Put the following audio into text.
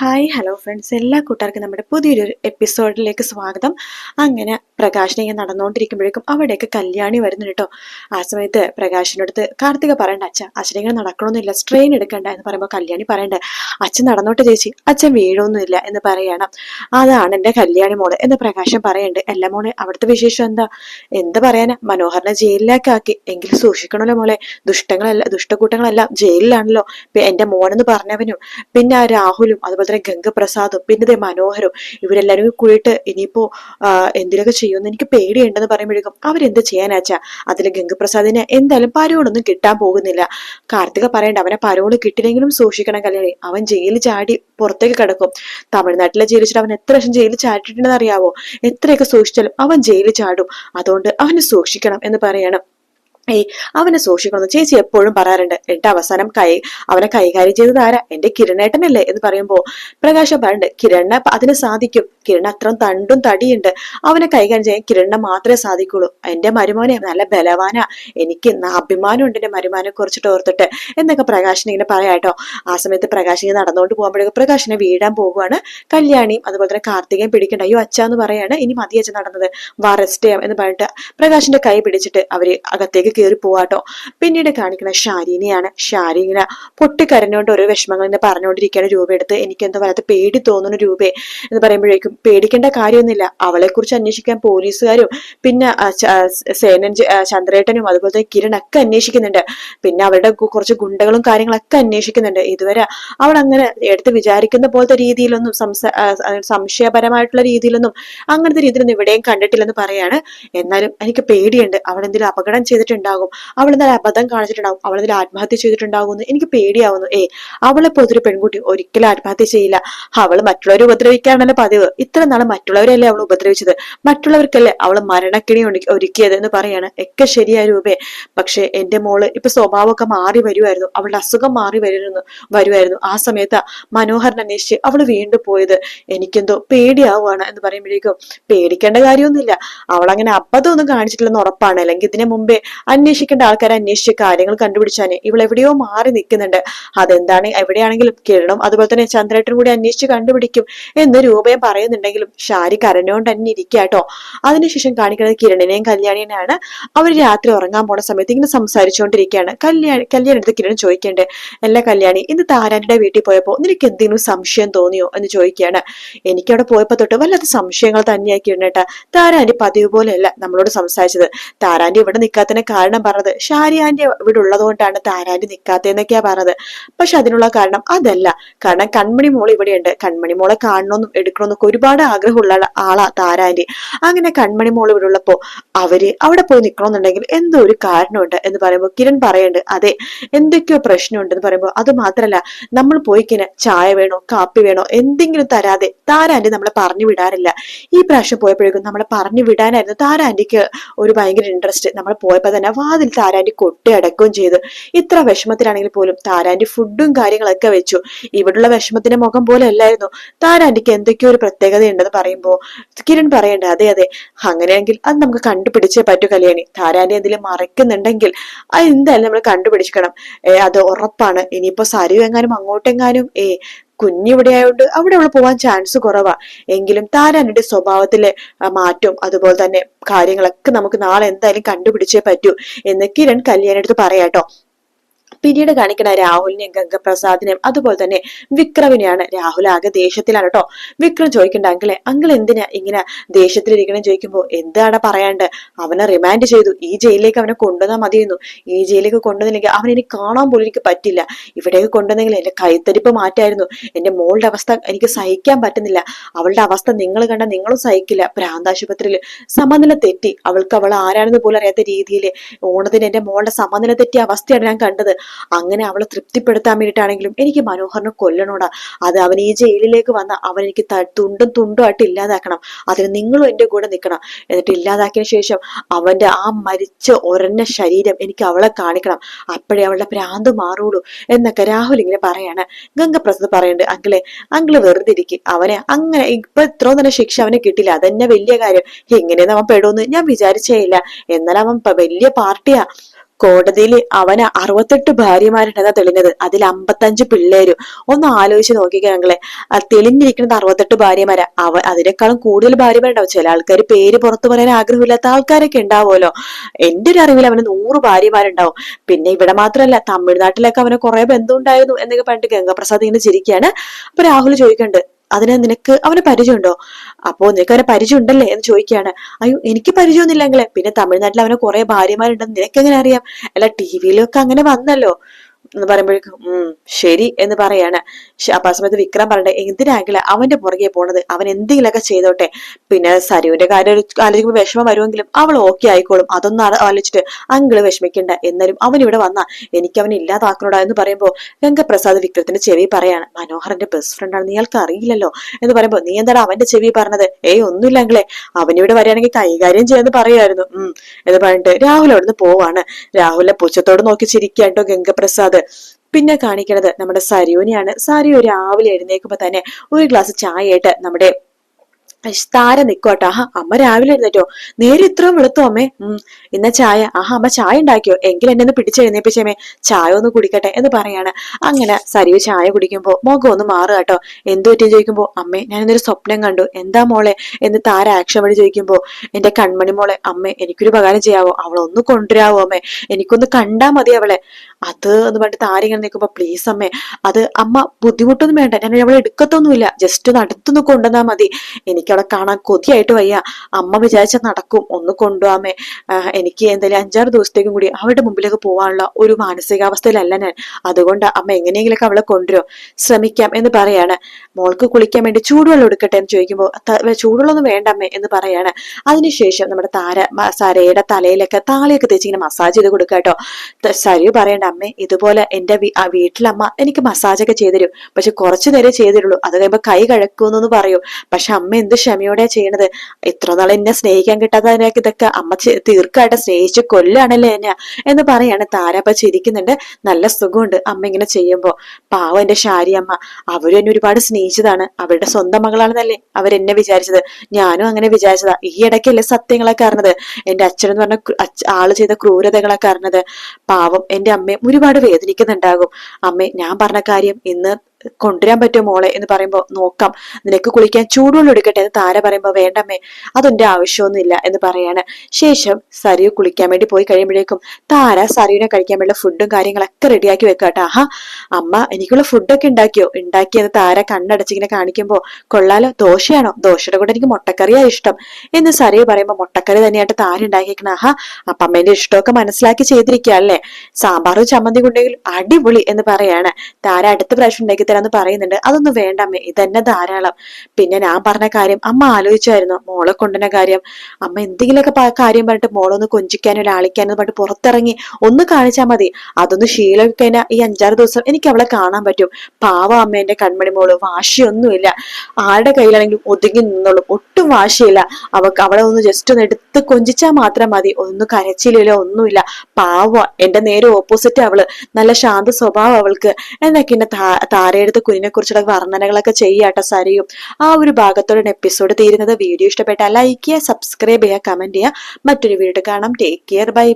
Hi hello friends എല്ലാ കൂട്ടുകാർക്കും നമ്മുടെ പുതിയൊരു എപ്പിസോഡിലേക്ക് സ്വാഗതം. അങ്ങനെ പ്രകാശിനെ ഇങ്ങനെ നടന്നുകൊണ്ടിരിക്കുമ്പോഴേക്കും അവിടെയൊക്കെ കല്യാണി വരുന്നു കേട്ടോ. ആ സമയത്ത് പ്രകാശിന്റെ അടുത്ത് കാർത്തിക പറയണ്ട അച്ഛൻ അച്ഛനിങ്ങനെ നടക്കണമെന്നില്ല സ്ട്രെയിൻ എടുക്കണ്ട എന്ന് പറയുമ്പോൾ കല്യാണി പറയണ്ടേ അച്ഛൻ നടന്നോട്ട് ചേച്ചി അച്ഛൻ വീഴൊന്നുമില്ല എന്ന് പറയണം. അതാണ് എന്റെ കല്യാണി മോൾ എന്ന് പ്രകാശം പറയണ്ട്. അല്ല മോളെ അവിടുത്തെ വിശേഷം എന്താ? എന്ത് പറയാനാ? മനോഹരനെ ജയിലിലേക്കാക്കി. എങ്കിലും സൂക്ഷിക്കണമല്ലോ മോളെ ദുഷ്ടങ്ങളല്ല ദുഷ്ടക്കൂട്ടങ്ങളെല്ലാം ജയിലിലാണല്ലോ. എന്റെ മോനെന്ന് പറഞ്ഞവനും പിന്നെ ആ രാഹുലും അതുപോലെ തന്നെ ഗംഗപ്രസാദും പിന്നെ മനോഹരും ഇവരെല്ലാരും കൂടി കൂടിയിട്ട് ഇനിയിപ്പോ എന്തിനൊക്കെ ചെയ്യുമെന്ന് എനിക്ക് പേടിയുണ്ടെന്ന് പറയുമ്പോഴേക്കും അവരെന്ത് ചെയ്യാനാച്ചാ അതിൽ ഗംഗപ്രസാദിന് എന്തായാലും പരോളൊന്നും കിട്ടാൻ പോകുന്നില്ല. കാർത്തിക പറയണ്ട അവനെ പരോട് കിട്ടില്ലെങ്കിലും സൂക്ഷിക്കണം കല്യാണി. അവൻ ജയിലിൽ ചാടി പുറത്തേക്ക് കിടക്കും. തമിഴ്നാട്ടിലെ ജയിലിച്ചിട്ട് അവൻ എത്ര വർഷം ജയിലിൽ ചാടിയിട്ടുണ്ടെന്ന് അറിയാവോ? എത്രയൊക്കെ സൂക്ഷിച്ചാലും അവൻ ജയിലിൽ ചാടും. അതുകൊണ്ട് അവനെ സൂക്ഷിക്കണം എന്ന് പറയണം. ഏയ് അവനെ സൂക്ഷിക്കണം ചേച്ചി എപ്പോഴും പറയാറുണ്ട്. എന്നിട്ട് അവസാനം കൈ അവനെ കൈകാര്യം ചെയ്തത് ആരാ? എന്റെ കിരണേട്ടനല്ലേ എന്ന് പറയുമ്പോ പ്രകാശം പറയുന്നുണ്ട് കിരണ് അതിന് സാധിക്കും. കിരൺ അത്ര തണ്ടും തടിയുണ്ട്. അവനെ കൈകാര്യം ചെയ്യാൻ കിരണ്ണ മാത്രമേ സാധിക്കുള്ളൂ. എന്റെ മരുമോനെ നല്ല ബലവാനാ. എനിക്ക് അഭിമാനം ഉണ്ട് എന്റെ മരുമാനെ കുറിച്ചിട്ട് ഓർത്തിട്ട്. എന്നൊക്കെ പ്രകാശിനെ ഇങ്ങനെ പറയാട്ടോ ആ സമയത്ത് പ്രകാശ് ഇങ്ങനെ നടന്നുകൊണ്ട് പോകുമ്പോഴേക്കും പ്രകാശിനെ വീഴാൻ പോകുവാണ്. കല്യാണിയും അതുപോലെ തന്നെ കാർത്തികയും പിടിക്കണ്ട. അയ്യോ അച്ഛാന്ന് പറയാണ്. ഇനി മതി അച്ഛൻ നടന്നത്. വാ റെസ്റ്റ് ചെയ്യാം എന്ന് പറഞ്ഞിട്ട് പ്രകാശിന്റെ കൈ പിടിച്ചിട്ട് അവർ അകത്തേക്ക് കയറി പോവാട്ടോ പിന്നീട് കാണിക്കുന്ന ഷാരീനെയാണ് ഷാരി ഇങ്ങനെ പൊട്ടിക്കരഞ്ഞുകൊണ്ട് ഓരോ വിഷമങ്ങൾ ഇങ്ങനെ പറഞ്ഞുകൊണ്ടിരിക്കുകയാണ് രൂപ എടുത്ത് എനിക്ക് എന്താ വല്ലാത്ത പേടി തോന്നുന്ന രൂപേ എന്ന് പറയുമ്പോഴേക്കും. പേടിക്കേണ്ട കാര്യമൊന്നുമില്ല. അവളെ കുറിച്ച് അന്വേഷിക്കാൻ പോലീസുകാരും പിന്നെ സേനൻ ചന്ദ്രേട്ടനും അതുപോലെ തന്നെ കിരൺ ഒക്കെ അന്വേഷിക്കുന്നുണ്ട്. പിന്നെ അവരുടെ കുറച്ച് ഗുണ്ടകളും കാര്യങ്ങളൊക്കെ അന്വേഷിക്കുന്നുണ്ട്. ഇതുവരെ അവൾ അങ്ങനെ എടുത്ത് വിചാരിക്കുന്ന പോലത്തെ രീതിയിലൊന്നും സംശയപരമായിട്ടുള്ള രീതിയിലൊന്നും അങ്ങനത്തെ രീതിയിലൊന്നും ഇവിടെയും കണ്ടിട്ടില്ലെന്ന് പറയാണ്. എന്നാലും എനിക്ക് പേടിയുണ്ട്. അവൾ എന്തെങ്കിലും അപകടം ചെയ്തിട്ടുണ്ടാകും. അവൾ എന്നാൽ അബദ്ധം കാണിച്ചിട്ടുണ്ടാകും. അവൾ എന്തെങ്കിലും ആത്മഹത്യ ചെയ്തിട്ടുണ്ടാകും എന്ന് എനിക്ക് പേടിയാവുന്നു. ഏ അവളെ പോലത്തെ പെൺകുട്ടി ഒരിക്കലും ആത്മഹത്യ ചെയ്യില്ല. അവൾ മറ്റുള്ളവരെ ഉപദ്രവിക്കാണല്ലോ പതിവ്. ഇത്ര നാളെ മറ്റുള്ളവരെയല്ലേ അവൾ ഉപദ്രവിച്ചത്? മറ്റുള്ളവർക്കല്ലേ അവൾ മരണക്കിണി ഒരുക്കിയത് എന്ന് പറയാണ്. ഒക്കെ ശരിയായ രൂപേ. പക്ഷെ എന്റെ മോൾ ഇപ്പൊ സ്വഭാവമൊക്കെ മാറി വരുമായിരുന്നു അവളുടെ അസുഖം മാറി വരുന്നു വരുമായിരുന്നു ആ സമയത്ത് മനോഹരൻ അന്വേഷിച്ച് അവൾ വീണ്ടും പോയത്. എനിക്കെന്തോ പേടിയാവുകയാണ് എന്ന് പറയുമ്പോഴേക്കും പേടിക്കേണ്ട കാര്യമൊന്നുമില്ല. അവൾ അങ്ങനെ അബദ്ധമൊന്നും കാണിച്ചിട്ടില്ലെന്ന് ഉറപ്പാണ്. അല്ലെങ്കിൽ ഇതിനു മുമ്പേ അന്വേഷിക്കേണ്ട ആൾക്കാരെ അന്വേഷിച്ച് കാര്യങ്ങൾ കണ്ടുപിടിച്ചാന് ഇവൾ എവിടെയോ മാറി നിൽക്കുന്നുണ്ട്. അതെന്താണ്? എവിടെയാണെങ്കിലും കിരണും അതുപോലെ തന്നെ ചന്ദ്രേട്ടൻ കൂടി അന്വേഷിച്ച് കണ്ടുപിടിക്കും എന്ന് രൂപയും പറയുന്നുണ്ടെങ്കിലും ഷാരി കരഞ്ഞുകൊണ്ട് തന്നെ ഇരിക്കാട്ടോ അതിനുശേഷം കാണിക്കുന്നത് കിരണിനെയും കല്യാണിനെയാണ്. അവർ രാത്രി ഉറങ്ങാൻ പോണ സമയത്ത് ഇങ്ങനെ സംസാരിച്ചുകൊണ്ടിരിക്കുകയാണ്. കല്യാണി കല്യാണി എടുത്ത് കിരൺ ചോദിക്കേണ്ടത് എല്ലാ കല്യാണി ഇന്ന് താരാന്റെ വീട്ടിൽ പോയപ്പോൾ നിനക്ക് എന്തെങ്കിലും സംശയം തോന്നിയോ? എന്ന് ചോദിക്കുകയാണ്. എനിക്ക് അവിടെ പോയപ്പോ തൊട്ട് വല്ലാത്ത സംശയങ്ങൾ തന്നെയാക്കി കിരണേട്ടാ താരാനി പതിവ് പോലെയല്ല നമ്മളോട് സംസാരിച്ചത്. താരാന്റെ ഇവിടെ നിൽക്കാത്തതിന് കാരണം പറഞ്ഞത്? ഷാരി ഇവിടെ ഉള്ളതുകൊണ്ടാണ് താരാന്റി നിൽക്കാത്തതെന്നൊക്കെയാ പറഞ്ഞത്. പക്ഷെ അതിനുള്ള കാരണം അതല്ല. കാരണം കൺമണി മോൾ ഇവിടെയുണ്ട്. കൺമണി മോളെ കാണണമെന്നും എടുക്കണമെന്നൊക്കെ ഒരുപാട് ആഗ്രഹമുള്ള ആളാ താരാന്റി അങ്ങനെ കൺമണി മോൾ ഇവിടെ ഉള്ളപ്പോ അവർ അവിടെ പോയി നിൽക്കണമെന്നുണ്ടെങ്കിൽ എന്തോ ഒരു കാരണമുണ്ട് എന്ന് പറയുമ്പോൾ കിരൺ പറയുന്നുണ്ട് അതെ എന്തൊക്കെയോ പ്രശ്നമുണ്ട് എന്ന് പറയുമ്പോൾ അത് മാത്രല്ല നമ്മൾ പോയിക്കിന് ചായ വേണോ കാപ്പി വേണോ എന്തെങ്കിലും തരാതെ താരാന്റി നമ്മളെ പറഞ്ഞു വിടാറില്ല. ഈ പ്രാവശ്യം പോയപ്പോഴേക്കും നമ്മളെ പറഞ്ഞു വിടാനായിരുന്നു താരാന്റിക്ക് ഒരു ഭയങ്കര ഇൻട്രസ്റ്റ് നമ്മൾ പോയപ്പോ തന്നെ വാതിൽ താരാന്റെ കൊട്ടി അടക്കുകയും ചെയ്തു. ഇത്ര വിഷമത്തിലാണെങ്കിൽ പോലും താരാന്റെ ഫുഡും കാര്യങ്ങളൊക്കെ വെച്ചു. ഇവിടുള്ള വിഷമത്തിന്റെ മുഖം പോലെ അല്ലായിരുന്നു. താരാന്റിക്ക് എന്തൊക്കെയോ ഒരു പ്രത്യേകത ഉണ്ടെന്ന് പറയുമ്പോ കിരൺ പറയണ്ട അതെ അതെ. അങ്ങനെയാണെങ്കിൽ അത് നമുക്ക് കണ്ടുപിടിച്ചേ പറ്റൂ കല്യാണി. താരാന്റെ എന്തെങ്കിലും മറയ്ക്കുന്നുണ്ടെങ്കിൽ അത് എന്തായാലും നമ്മൾ കണ്ടുപിടിക്കണം അത് ഉറപ്പാണ്. ഇനിയിപ്പോ സരിവ് എങ്ങാനും അങ്ങോട്ടെങ്ങാനും ഏ കുഞ്ഞിവിടെ ആയതുകൊണ്ട് അവിടെ അവൾ പോവാൻ ചാൻസ് കുറവാ. എങ്കിലും താൻ താരാനിയുടെ സ്വഭാവത്തിലെ മാറ്റവും അതുപോലെ തന്നെ കാര്യങ്ങളൊക്കെ നമുക്ക് നാളെ എന്തായാലും കണ്ടുപിടിച്ചേ പറ്റൂ എന്ന് കിരൺ കല്യാണെടുത്ത് പറയാട്ടോ. പിന്നീട് കാണിക്കുന്ന രാഹുലിനെയും ഗംഗപ്രസാദിനെയും അതുപോലെ തന്നെ വിക്രമിനെയാണ് രാഹുൽ ആകെ ദേഷ്യത്തിലാണ് കേട്ടോ വിക്രം ചോദിക്കണ്ട അങ്കിളെ അങ്കിൾ എന്തിനാ ഇങ്ങനെ ദേഷ്യത്തിലിരിക്കണം? ചോദിക്കുമ്പോൾ എന്താണ് പറയാണ്ട്? അവനെ റിമാൻഡ് ചെയ്തു. ഈ ജയിലിലേക്ക് അവനെ കൊണ്ടുവന്നാൽ മതിയെന്നു. ഈ ജയിലിലേക്ക് കൊണ്ടുവന്നില്ലെങ്കിൽ അവൻ എനിക്ക് കാണാൻ പോലും എനിക്ക് പറ്റില്ല. ഇവിടേക്ക് കൊണ്ടുവന്നെങ്കിൽ എന്റെ കൈത്തരിപ്പ് മാറ്റായിരുന്നു. എന്റെ മോളുടെ അവസ്ഥ എനിക്ക് സഹിക്കാൻ പറ്റുന്നില്ല. അവളുടെ അവസ്ഥ നിങ്ങൾ കണ്ട നിങ്ങളും സഹിക്കില്ല. പ്രാന്താശുപത്രിയിൽ സമനില തെറ്റി. അവൾക്ക് അവൾ ആരാണെന്ന് പോലും അറിയാത്ത രീതിയിൽ ഓണത്തിന് എന്റെ മോളുടെ സമനില തെറ്റിയ അവസ്ഥയാണ് ഞാൻ കണ്ടത്. അങ്ങനെ അവളെ തൃപ്തിപ്പെടുത്താൻ വേണ്ടിയിട്ടാണെങ്കിലും എനിക്ക് മനോഹറിനെ കൊല്ലണോടാ. അത് അവൻ ഈ ജയിലിലേക്ക് വന്ന അവൻ എനിക്ക് തുണ്ടും തുണ്ടും ആയിട്ട് ഇല്ലാതാക്കണം. അതിന് നിങ്ങളും എന്റെ കൂടെ നിൽക്കണം. എന്നിട്ട് ഇല്ലാതാക്കിയ ശേഷം അവന്റെ ആ മരിച്ച ഒരഞ്ഞ ശരീരം എനിക്ക് അവളെ കാണിക്കണം. അപ്പോഴേ അവളുടെ ഭ്രാന്ത് മാറുള്ളൂ എന്നൊക്കെ രാഹുൽ ഇങ്ങനെ പറയാണ്. ഗംഗപ്രസാദ് പറയുന്നുണ്ട് അങ്കിളെ അങ്കിൾ വെറുതെ ഇരിക്കും. അവനെ അങ്ങനെ ഇപ്പൊ ഇത്രയും തന്നെ ശിക്ഷ അവനെ കിട്ടില്ല. അതന്നെ വലിയ കാര്യം. എങ്ങനെയെന്ന് അവൻ പെടുമെന്ന് ഞാൻ വിചാരിച്ചേ ഇല്ല. അവൻ വലിയ പാർട്ടിയാ. കോടതിയിൽ അവന് അറുപത്തെട്ട് ഭാര്യമാരുണ്ടെന്നാ തെളിഞ്ഞത്. അതിൽ അമ്പത്തഞ്ച് പിള്ളേരും. ഒന്ന് ആലോചിച്ച് നോക്കിക്കോ ഞങ്ങളെ ആ തെളിഞ്ഞിരിക്കുന്നത് അറുപത്തെട്ട് ഭാര്യമാരാ. അവ അതിനേക്കാളും കൂടുതൽ ഭാര്യമാരുണ്ടാവും. ചില ആൾക്കാർ പേര് പുറത്തു പറയാൻ ആഗ്രഹമില്ലാത്ത ആൾക്കാരൊക്കെ ഉണ്ടാവുമല്ലോ. എന്റെ ഒരു അറിവിൽ അവന് നൂറ് ഭാര്യമാരുണ്ടാവും. പിന്നെ ഇവിടെ മാത്രമല്ല തമിഴ്നാട്ടിലൊക്കെ അവന് കുറെ ബന്ധം ഉണ്ടായിരുന്നു എന്നൊക്കെ പറഞ്ഞിട്ട് ഗംഗാപ്രസാദ് ഇങ്ങനെ ചിരിക്കുകയാണ്. അപ്പൊ രാഹുൽ ചോദിക്കണ്ട് അതിന് നിനക്ക് അവന് പരിചയമുണ്ടോ? അപ്പോ നിനക്ക് അവനെ പരിചയം ഉണ്ടല്ലേ എന്ന് ചോദിക്കുകയാണ്. അയ്യോ എനിക്ക് പരിചയമൊന്നുമില്ലെങ്കിലേ പിന്നെ തമിഴ്നാട്ടിൽ അവന് കുറെ ഭാര്യമാരുണ്ടെന്ന് നിനക്ക് എങ്ങനെ അറിയാം? അല്ല ടി വിയിലൊക്കെ അങ്ങനെ വന്നല്ലോ. എന്ന് പറയുമ്പോഴേക്കും ശരി എന്ന് പറയാണ്. അപ്പൊ ആ സമയത്ത് വിക്രം പറയട്ടെ എന്തിനാകില്ല അവന്റെ പുറകെ പോണത്? അവൻ എന്തെങ്കിലുമൊക്കെ ചെയ്തോട്ടെ. പിന്നെ സരുവിന്റെ കാര്യം ആലോചിക്കുമ്പോൾ വിഷമം വരുമെങ്കിലും അവൾ ഓക്കെ ആയിക്കോളും. അതൊന്നും ആലോചിച്ചിട്ട് അങ്കിൾ വിഷമിക്കണ്ട. എന്നാലും അവൻ ഇവിടെ വന്നാ എനിക്ക് അവൻ ഇല്ലാതാക്കണോടാ എന്ന് പറയുമ്പോൾ രംഗപ്രസാദ് വിക്രത്തിന്റെ ചെവി പറയാണ് മനോഹറിന്റെ ബെസ്റ്റ് ഫ്രണ്ടാണ് നീ ആൾക്ക് അറിയില്ലല്ലോ എന്ന് പറയുമ്പോൾ നീ എന്താണ് അവന്റെ ചെവി പറഞ്ഞത്? ഏയ് ഒന്നുമില്ല അങ്കിളെ. അവനിവിടെ വരികയാണെങ്കിൽ കൈകാര്യം ചെയ്യാന്ന് പറയുമായിരുന്നു. ഉം എന്ന് പറഞ്ഞിട്ട് രാഹുൽ അവിടുന്ന് പോവാണ്. രാഹുലിനെ പുച്ഛത്തോട് നോക്കി ചിരിക്കാട്ടോ ഗംഗപ്രസാദ്. പിന്നെ കാണിക്കണത് നമ്മുടെ സരിയോനെയാണ് സരിയോ രാവിലെ എഴുന്നേൽക്കുമ്പോൾ തന്നെ ഒരു ഗ്ലാസ് ചായ ആയിട്ട് നമ്മുടെ താര നിക്കോട്ടോ ആഹാ അമ്മ രാവിലെ എഴുന്നേറ്റോ? നേരെ ഇത്രയും വെളുത്തോ അമ്മേ. ഉം ഇന്ന ചായ. ആഹാ അമ്മ ചായ ഉണ്ടാക്കിയോ? എങ്കിൽ എന്നെ ഒന്ന് പിടിച്ചെഴുന്നേപ്പിച്ചേമേ ചായ ഒന്ന് കുടിക്കട്ടെ എന്ന് പറയാണ്. അങ്ങനെ സരിവ് ചായ കുടിക്കുമ്പോ മുഖം ഒന്ന് മാറുക കേട്ടോ. എന്തു പറ്റിയെന്ന് ചോദിക്കുമ്പോ അമ്മേ ഞാൻ ഇന്നൊരു സ്വപ്നം കണ്ടു. എന്താ മോളെ? എന്ന് താര ആക്ഷൻ വഴി ചോദിക്കുമ്പോ എന്റെ കൺമണി മോളെ അമ്മേ എനിക്കൊരു ഉപകാരം ചെയ്യാവോ? അവളൊന്ന് കൊണ്ടുവരാവോ അമ്മേ? എനിക്കൊന്ന് കണ്ടാ മതി അവളെ. അത് എന്ന് പറഞ്ഞിട്ട് താര ഇങ്ങനെ നിൽക്കുമ്പോ പ്ലീസ് അമ്മേ അത് അമ്മ ബുദ്ധിമുട്ടൊന്നും വേണ്ട. ഞാൻ അവളെ എടുക്കത്തൊന്നുമില്ല. ജസ്റ്റ് ഒന്ന് അടുത്തൊന്ന് മതി. എനിക്ക് അവളെ കാണാൻ കൊതിയായിട്ട് വയ്യ. അമ്മ വിചാരിച്ച നടക്കും ഒന്ന് കൊണ്ടുപോകാമേ എനിക്ക് എന്തായാലും അഞ്ചാറ് ദിവസത്തേക്കും കൂടി അവരുടെ മുമ്പിലേക്ക് പോകാനുള്ള ഒരു മാനസികാവസ്ഥയിലല്ല ഞാൻ. അതുകൊണ്ട് അമ്മ എങ്ങനെയെങ്കിലൊക്കെ അവളെ കൊണ്ടുവരും. ശ്രമിക്കാം എന്ന് പറയാണ്. മോൾക്ക് കുളിക്കാൻ വേണ്ടി ചൂടുവെള്ളം എടുക്കട്ടെ എന്ന് ചോദിക്കുമ്പോൾ ചൂടുവെള്ളമൊന്നും വേണ്ട അമ്മേ എന്ന് പറയാണ്. അതിനുശേഷം നമ്മുടെ താര സരയുടെ തലയിലൊക്കെ താളിയൊക്കെ തേച്ച് ഇങ്ങനെ മസാജ് ചെയ്ത് കൊടുക്കുക കേട്ടോ. സരു പറയണ്ട അമ്മേ ഇതുപോലെ എന്റെ വീട്ടിലമ്മ എനിക്ക് മസാജൊക്കെ ചെയ്തു തരും. പക്ഷെ കുറച്ചു നേരം ചെയ്തിട്ടുള്ളൂ അത് കഴിയുമ്പോൾ കൈ കഴക്കുമെന്നൊന്ന് പറയൂ. പക്ഷെ അമ്മ എന്ത് ക്ഷമയോടെ ചെയ്യണത്. ഇത്ര നാൾ എന്നെ സ്നേഹിക്കാൻ കിട്ടാത്തതിനൊക്കെ ഇതൊക്കെ അമ്മ തീർക്കായിട്ട് സ്നേഹിച്ച് കൊല്ലാണല്ലേ എന്നെ എന്ന് പറയാണ് താരപ്പ ചിരിക്കുന്നുണ്ട്. നല്ല സുഖമുണ്ട് അമ്മ ഇങ്ങനെ ചെയ്യുമ്പോ. പാവം എന്റെ ശാരി അമ്മ. അവരും എന്നെ ഒരുപാട് സ്നേഹിച്ചതാണ്. അവരുടെ സ്വന്തം മകളാണെന്നല്ലേ അവരെന്നെ വിചാരിച്ചത്. ഞാനും അങ്ങനെ വിചാരിച്ചതാ. ഈ ഇടയ്ക്കല്ലേ സത്യങ്ങളൊക്കെ അറിഞ്ഞത്. എന്റെ അച്ഛൻ എന്ന് പറഞ്ഞ ആൾ ചെയ്ത ക്രൂരതകളൊക്കെ അറിഞ്ഞത്. പാവം എന്റെ അമ്മയെ ഒരുപാട് വേദനിക്കുന്നുണ്ടാകും. അമ്മേ ഞാൻ പറഞ്ഞ കാര്യം ഇന്ന് കൊണ്ടുവരാൻ പറ്റുമോ മോളെ എന്ന് പറയുമ്പോൾ നോക്കാം. നിനക്ക് കുളിക്കാൻ ചൂടുവെള്ളം എടുക്കട്ടെ എന്ന് താര പറയുമ്പോൾ വേണ്ടമ്മേ അതൊന്റെ ആവശ്യമൊന്നുമില്ല എന്ന് പറയാണ്. ശേഷം സരിയു കുളിക്കാൻ വേണ്ടി പോയി കഴിയുമ്പോഴേക്കും താര സരിയുനെ കഴിക്കാൻ വേണ്ട ഫുഡും കാര്യങ്ങളൊക്കെ റെഡിയാക്കി വെക്കാട്ടോ ആഹാ അമ്മ എനിക്കുള്ള ഫുഡൊക്കെ ഉണ്ടാക്കിയോ? ഉണ്ടാക്കിയെന്ന് താര കണ്ണടച്ചിങ്ങനെ കാണിക്കുമ്പോൾ കൊള്ളാലോ ദോശയാണോ? ദോശയുടെ കൂടെ എനിക്ക് മുട്ടക്കറിയാ ഇഷ്ടം എന്ന് സരിയു പറയുമ്പോൾ മുട്ടക്കറി തന്നെയായിട്ട് താര ഉണ്ടാക്കിയേക്കണ. ആഹാ അപ്പമ്മേന്റെ ഇഷ്ടമൊക്കെ മനസ്സിലാക്കി ചെയ്തിരിക്കുക അല്ലേ? സാമ്പാറും ചമ്മന്തി കൊണ്ടെങ്കിൽ അടിപൊളി എന്ന് പറയാണ്. താര അടുത്ത പ്രാവശ്യം ഉണ്ടാക്കി തരാന്ന് പറയുന്നുണ്ട്. അതൊന്നും വേണ്ട അമ്മ ഇതന്നെ ധാരാളം. പിന്നെ ഞാൻ പറഞ്ഞ കാര്യം അമ്മ ആലോചിച്ചായിരുന്നു മോളെ കൊണ്ടുവന്ന കാര്യം. അമ്മ എന്തെങ്കിലുമൊക്കെ കാര്യം പറഞ്ഞിട്ട് മോളൊന്ന് കൊഞ്ചിക്കാനോ ലാളിക്കാനോ പറഞ്ഞിട്ട് പുറത്തിറങ്ങി ഒന്ന് കാണിച്ചാൽ മതി. അതൊന്ന് ശീലമൊക്കെ ഈ അഞ്ചാറ് ദിവസം എനിക്ക് അവളെ കാണാൻ പറ്റും. പാവ അമ്മേന്റെ കൺമണി മോൾ വാശിയൊന്നുമില്ല. ആരുടെ കയ്യിലാണെങ്കിലും ഒതുങ്ങി നിന്നോളും. ഒട്ടും വാശിയില്ല. അവക്ക് അവളെ ഒന്ന് ജസ്റ്റ് ഒന്ന് എടുത്ത് കൊഞ്ചിച്ചാൽ മാത്രം മതി. ഒന്നും കരച്ചിലില്ല ഒന്നുമില്ല. പാവ എന്റെ നേരെ ഓപ്പോസിറ്റ് അവൾ. നല്ല ശാന്ത സ്വഭാവം അവൾക്ക്. എന്നൊക്കെ എന്നെ താരയെടുത്ത് കുഞ്ഞിനെ കുറിച്ചുള്ള വർണനകളൊക്കെ ചെയ്യാട്ടോ സരിയും. ആ ഒരു ഭാഗത്തോടെ എപ്പിസോഡ് തീരുന്നത്. വീഡിയോ ഇഷ്ടപ്പെട്ടാൽ ലൈക്ക് ചെയ്യുക സബ്സ്ക്രൈബ് ചെയ്യുക കമന്റ് ചെയ്യുക. മറ്റൊരു വീഡിയോ കാണാം. Take care bye